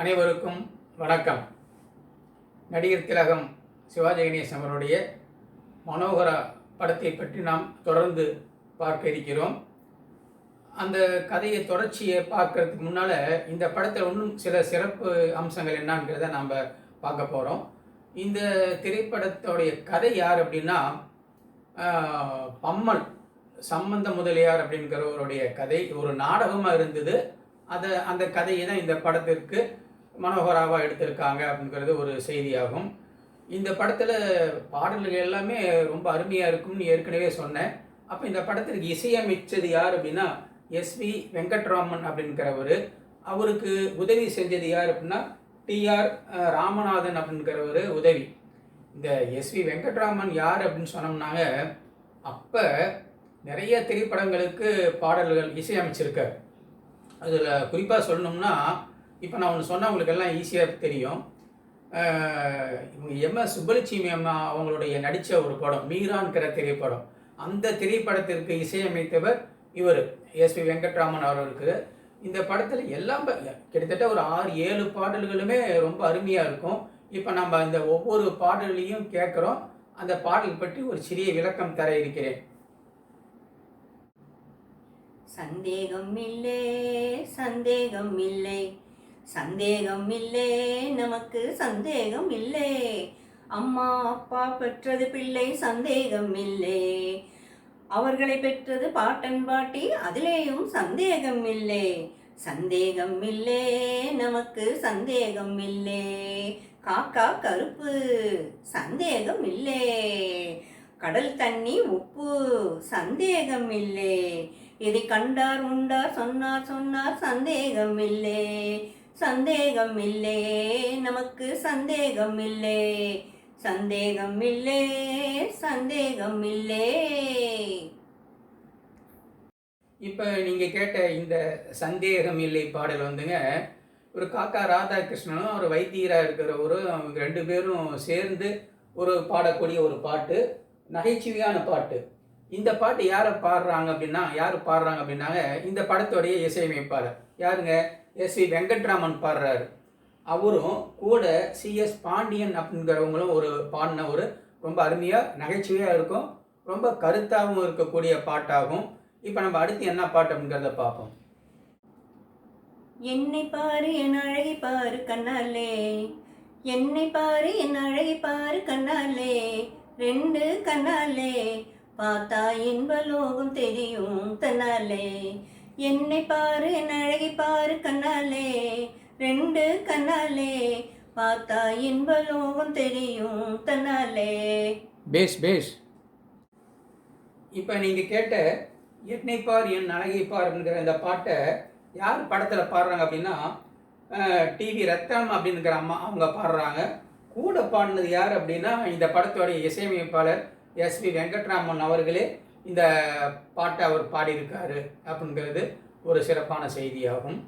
அனைவருக்கும் வணக்கம். நடிகர் திலகம் சிவாஜி கணேசன் அவருடைய மனோகரா படத்தை பற்றி நாம் தொடர்ந்து பார்க்க இருக்கிறோம். அந்த கதையை தொடர்ச்சியை பார்க்கறதுக்கு முன்னால் இந்த படத்தில் இன்னும் சில சிறப்பு அம்சங்கள் என்னங்கிறத நாம் பார்க்க போகிறோம் இந்த திரைப்படத்தோடைய கதை யார் அப்படின்னா பம்மல் சம்பந்த முதலியார் அப்படிங்கிறவருடைய கதை. ஒரு நாடகமாக இருந்தது. அதை அந்த கதையை தான் இந்த படத்திற்கு மனோகராவாக எடுத்திருக்காங்க அப்படிங்கிறது ஒரு செய்தியாகும். இந்த படத்தில் பாடல்கள் எல்லாமே ரொம்ப அருமையாக இருக்கும்னு ஏற்கனவே சொன்னேன். அப்போ இந்த படத்திற்கு இசையமைச்சது யார் அப்படின்னா எஸ்வி வெங்கட்ராமன் அப்படிங்கிறவர். அவருக்கு உதவி செஞ்சது யார் அப்படின்னா டிஆர் ராமநாதன் அப்படிங்கிறவர் உதவி. இந்த எஸ்வி வெங்கட்ராமன் யார் அப்படின்னு சொன்னோம்னாங்க அப்போ நிறைய திரைப்படங்களுக்கு பாடல்கள் இசையமைச்சிருக்கார். அதில் குறிப்பாக சொல்லணும்னா இப்போ நான் ஒன்று சொன்னால் உங்களுக்கு எல்லாம் ஈஸியாக தெரியும். அஹ் இவங்க எம்எஸ் சுப்பலட்சுமி அம்மா அவங்களுடைய நடித்த ஒரு படம் மீரான்கிற திரைப்படம். அந்த திரைப்படத்திற்கு இசையமைத்தவர் இவர் எஸ்பி வெங்கட்ராமன் அவர்களுக்கு இந்த படத்தில் எல்லாம் கிட்டத்தட்ட ஒரு ஆறு ஏழு பாடல்களுமே ரொம்ப அருமையாக இருக்கும். இப்போ நம்ம இந்த ஒவ்வொரு பாடல்களையும் கேட்குறோம். அந்த பாடல் பற்றி ஒரு சிறிய விளக்கம் தர இருக்கிறேன். சந்தேகம் இல்லை சந்தேகம் இல்லை. சந்தேகம் இல்லே நமக்கு சந்தேகம் இல்லை அம்மா அப்பா பெற்றது பிள்ளை சந்தேகம் இல்லை அவர்களை பெற்றது பாட்டன் பாட்டி அதிலேயும் சந்தேகம் இல்லை சந்தேகம் இல்லே நமக்கு சந்தேகம் இல்லை காக்கா கருப்பு சந்தேகம் இல்லை கடல் தண்ணி உப்பு சந்தேகம் இல்லை இதை கண்டார் உண்டார் சொன்னார் சொன்னார் சந்தேகம் இல்லை சந்தேகம் இல்லை நமக்கு சந்தேகம் இல்லே சந்தேகம் இல்லை சந்தேகம் இல்லை இப்போ நீங்கள் கேட்ட இந்த சந்தேகம் இல்லை பாடல் வந்துங்க ஒரு காக்கா ராதாகிருஷ்ணனும் ஒரு வைத்தியராக இருக்கிறவரும் அவங்க ரெண்டு பேரும் சேர்ந்து ஒரு பாடக்கூடிய ஒரு பாட்டு நகைச்சுவையான பாட்டு. இந்த பாட்டு யாரை பாடுறாங்க அப்படின்னா யார் பாடுறாங்க அப்படின்னாங்க இந்த படத்தோடைய இசையமைப்பாளர். யாருங்க? எஸ் வி வெங்கட்ராமன் பாடுறாரு. அவரும் கூட சிஎஸ் பாண்டியன் அப்படிங்கிறவங்களும் ஒரு பாடின ஒரு ரொம்ப அருமையாக நகைச்சுவையாக இருக்கும். ரொம்ப கருத்தாகவும் இருக்கக்கூடிய பாட்டாகும். இப்போ நம்ம அடுத்து என்ன பாட்டு அப்படிங்கிறத பார்ப்போம். என்னை பாரு என் அழகி பாரு கண்ணாலே. என்னை பாரு என் அழகி பாரு கண்ணாலே. ரெண்டு கண்ணாலே. பார்த்தா இன்ப லோகம் தெரியும் தன்னாலே. என்னை பாரு என் அழகி பாரு கண்ணாலே ரெண்டு கண்ணாலே பார்த்தா இன்பலோகம் தெரியும் தன்னாலே. பேஸ் பேஸ். இப்போ நீங்கள் கேட்ட என்னை பார் என் அழகை பார் அப்படிங்கிற இந்த பாட்டை யார் படத்தில் பாடுறாங்க அப்படின்னா டிவி ரத்தனம் அப்படிங்கிற அம்மா அவங்க பாடுறாங்க. கூட பாடினது யார் அப்படின்னா இந்த படத்தோடைய இசையமைப்பாளர் எஸ்வி வெங்கட்ராமன் அவர்களே. இந்த பாட்டை அவர் பாடியிருக்காரு அப்படிங்கிறது ஒரு சிறப்பான செய்தியாகும்.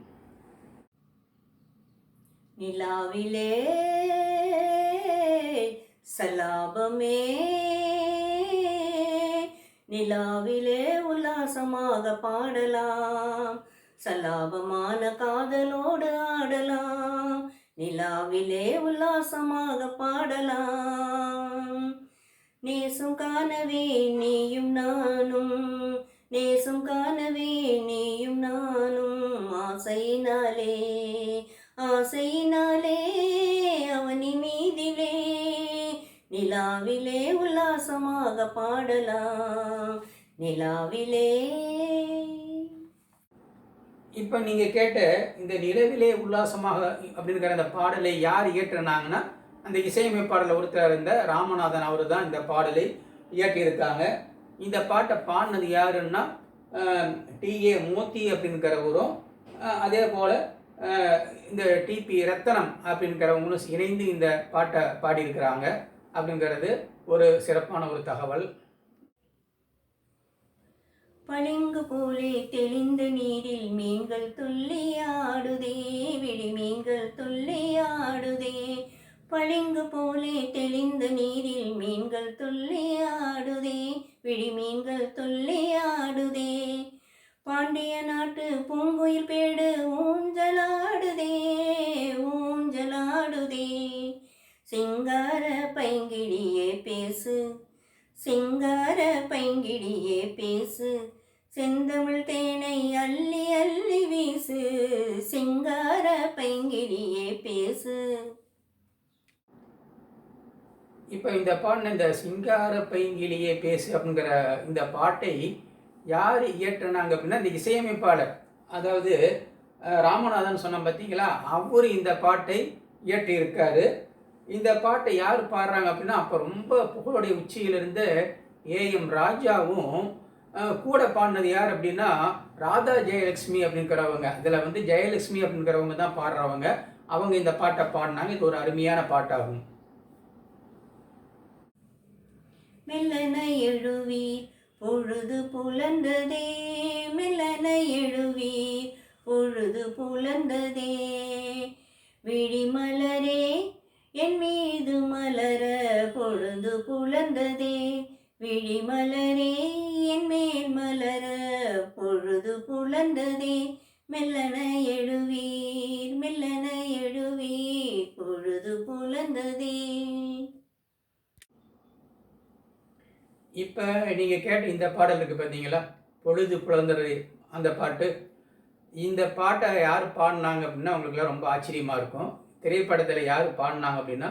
நிலாவிலே சலாபமே நிலாவிலே உல்லாசமாக பாடலாம். சலாபமான காதலோடு ஆடலாம். நிலாவிலே உல்லாசமாக பாடலாம். நேசும் காணவே நீயும் நானும். நேசும் காணவே நீயும் நானும். ஆசையினாலே ஆசையினாலே அவனி மீதிலே. நிலாவிலே உல்லாசமாக பாடலாம். நிலாவிலே. இப்போ நீங்கள் கேட்ட இந்த நிலவிலே உல்லாசமாக அப்படிங்கிற அந்த பாடலை யார் இயற்றினாங்கன்னா அந்த இசையமைப்பாடலில் ஒருத்தராக இருந்த ராமநாதன் அவர் தான் இந்த பாடலை இயற்றியிருக்காங்க. இந்த பாட்டை பாடினது யாருன்னா டிஏ மூர்த்தி அப்படிங்கிறவரும் அதே போல் இந்த டிபி ரத்தனம் அப்படிங்கிறவங்களும் இணைந்து இந்த பாட்டை பாடியிருக்கிறாங்க அப்படிங்கிறது ஒரு சிறப்பான ஒரு தகவல். பளிங்கு போலே தெளிந்த நீரில் மீன்கள் துள்ளியாடும் பளிங்கு போலே தெளிந்த நீரில் மீன்கள் தொல்லை ஆடுதே விழிமீன்கள் தொல்லை ஆடுதே. பாண்டிய நாட்டு பூங்குயில் பேடு ஊஞ்சலாடுதே ஊஞ்சலாடுதே சிங்கார பைங்கிடியே பேசு சிங்கார பைங்கிடியே பேசு. செந்தமிழ் தேனை அள்ளி அள்ளி வீசு சிங்கார பைங்கிடியே பேசு. இப்போ இந்த பாடின இந்த சிங்கார பைங்கிலேயே பேசு அப்படிங்கிற இந்த பாட்டை யார் இயற்றினாங்க அப்படின்னா இந்த இசையமைப்பாளர். அதாவது ராமநாதன் சொன்ன பார்த்தீங்களா அவர் இந்த பாட்டை இயற்றியிருக்காரு. இந்த பாட்டை யார் பாடுறாங்க அப்படின்னா அப்போ ரொம்ப புகழுடைய உச்சியிலிருந்து ஏஎம் ராஜாவும் கூட பாடினது யார் அப்படின்னா ராதா ஜெயலட்சுமி அப்படிங்கிறவங்க. இதில் வந்து ஜெயலட்சுமி அப்படிங்கிறவங்க தான் பாடுறவங்க. அவங்க இந்த பாட்டை பாடினாங்க. இது ஒரு அருமையான பாட்டாகும். மெல்லன எழுவீர் பொழுது புலர்ந்ததே மெல்லன எழுவீர் பொழுது புலர்ந்ததே விழிம இப்போ நீங்கள் கேட்ட இந்த பாடல் இருக்குது பார்த்தீங்களா பொழுது புலந்தது அந்த பாட்டு. இந்த பாட்டை யார் பாடினாங்க அப்படின்னா உங்களுக்குலாம் ரொம்ப ஆச்சரியமாக இருக்கும். திரைப்படத்தில் யார் பாடினாங்க அப்படின்னா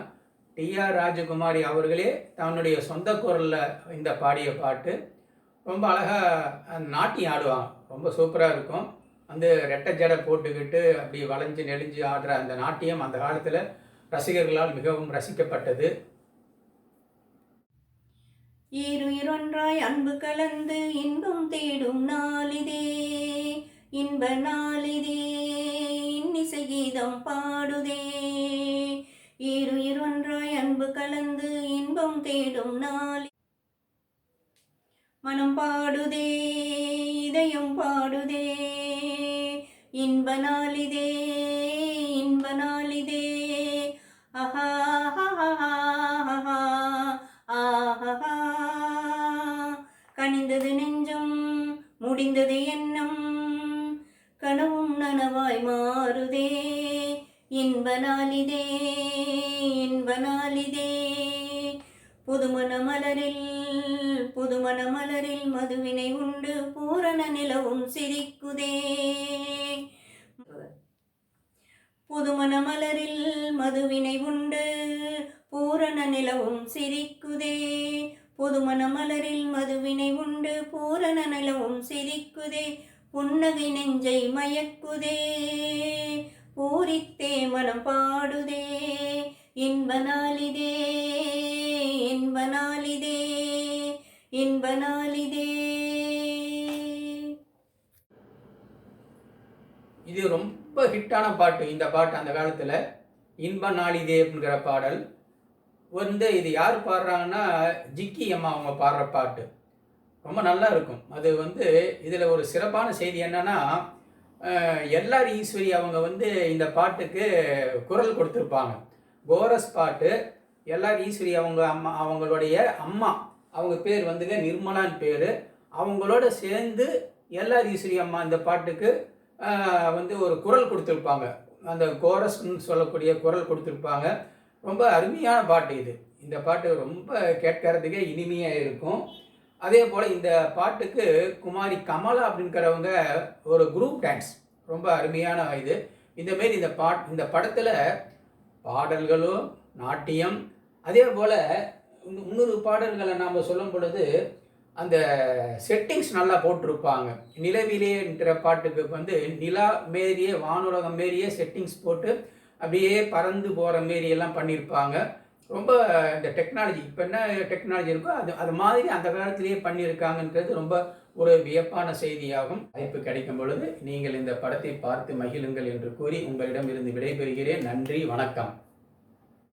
டிஆர் ராஜகுமாரி அவர்களே தன்னுடைய சொந்த குரலில் இந்த பாடிய பாட்டு. ரொம்ப அழகாக நாட்டியம் ஆடுவாங்க. ரொம்ப சூப்பராக இருக்கும். வந்து ரெட்டை ஜடை போட்டுக்கிட்டு அப்படி வளைஞ்சு நெளிஞ்சு ஆடுற அந்த நாட்டியம் அந்த காலத்தில் ரசிகர்களால் மிகவும் ரசிக்கப்பட்டது. ஈருயிரொன்றாய் அன்பு கலந்து இன்பம் தேடும் நாளிதே இன்ப நாளிதே இன்னிசை கீதம் பாடுதே. ஈருயிரொன்றாய் அன்பு கலந்து இன்பம் தேடும் நாளி மனம் பாடுதே இதயம் பாடுதே. இன்ப நாளிதே இன்ப நாளிதே. கனிந்தது நெஞ்சம் முடிந்தது எண்ணம். கனவும் நனவாய் மாறுதே இன்பனாலிதே இன்பனாலிதே இன்ப புதுமண மலரில் புதுமண மலரில் மதுவினை உண்டு பூரண நிலவும் சிரிக்குதே. புதுமண மலரில் மதுவினை உண்டு பூரண நிலவும் சிரிக்குதே. புதுமண மலரில் மதுவினை உண்டு பூரண நிலவும் சிரிக்குதே புன்னகை நெஞ்சை மயக்குதே. பூரித்தே மனம் பாடுதே இன்பனாலிதே இன்பனாலிதே இன்பனாலிதே இது ரொம்ப ஹிட்டான பாட்டு. இந்த பாட்டு அந்த காலத்தில் இன்ப நாளிதே அப்படிங்கிற பாடல். வந்து இது யார் பாடுறாங்கன்னா ஜிக்கி அம்மா அவங்க பாடுற பாட்டு. ரொம்ப நல்லா இருக்கும். அது வந்து இதில் ஒரு சிறப்பான செய்தி என்னன்னா எல்ஆர் ஈஸ்வரி அவங்க வந்து இந்த பாட்டுக்கு குரல் கொடுத்துருப்பாங்க. கோரஸ் பாட்டு எல்ஆர் ஈஸ்வரி அவங்க அம்மா அவங்களுடைய அம்மா அவங்க பேர் வந்துங்க நிர்மலான் பேர். அவங்களோட சேர்ந்து எல்ஆர் ஈஸ்வரி அம்மா இந்த பாட்டுக்கு வந்து ஒரு குரல் கொடுத்துருப்பாங்க. அந்த கோரஸ்ன்னு சொல்லக்கூடிய குரல் கொடுத்துருப்பாங்க. ரொம்ப அருமையான பாட்டு இது. இந்த பாட்டு ரொம்ப கேட்கறதுக்கே இனிமையாக இருக்கும். அதே போல் இந்த பாட்டுக்கு குமாரி கமலா அப்படிங்கிறவங்க ஒரு குரூப் டான்ஸ் ரொம்ப அருமையான இது. இந்த மாரி இந்த பாட் இந்த படத்தில் பாடல்களும் நாட்டியம் அதே போல் முந்நூறு பாடல்களை நாம் சொல்லும் பொழுது அந்த செட்டிங்ஸ் நல்லா போட்டிருப்பாங்க. நிலவிலேன்ற பாட்டுக்கு வந்து நிலா மாரியே வானுலகம் மாரியே செட்டிங்ஸ் போட்டு அப்படியே பறந்து போகிற மாரி எல்லாம் பண்ணியிருப்பாங்க ரொம்ப இந்த டெக்னாலஜி இப்போ என்ன டெக்னாலஜி இருக்கோ அது அது மாதிரி அந்த காலத்திலேயே பண்ணியிருக்காங்கன்றது ரொம்ப ஒரு வியப்பான செய்தியாகும். வாய்ப்பு கிடைக்கும் பொழுது நீங்கள் இந்த படத்தை பார்த்து மகிழுங்கள் என்று கூறி உங்களிடம் இருந்து விடைபெறுகிறேன். நன்றி வணக்கம்.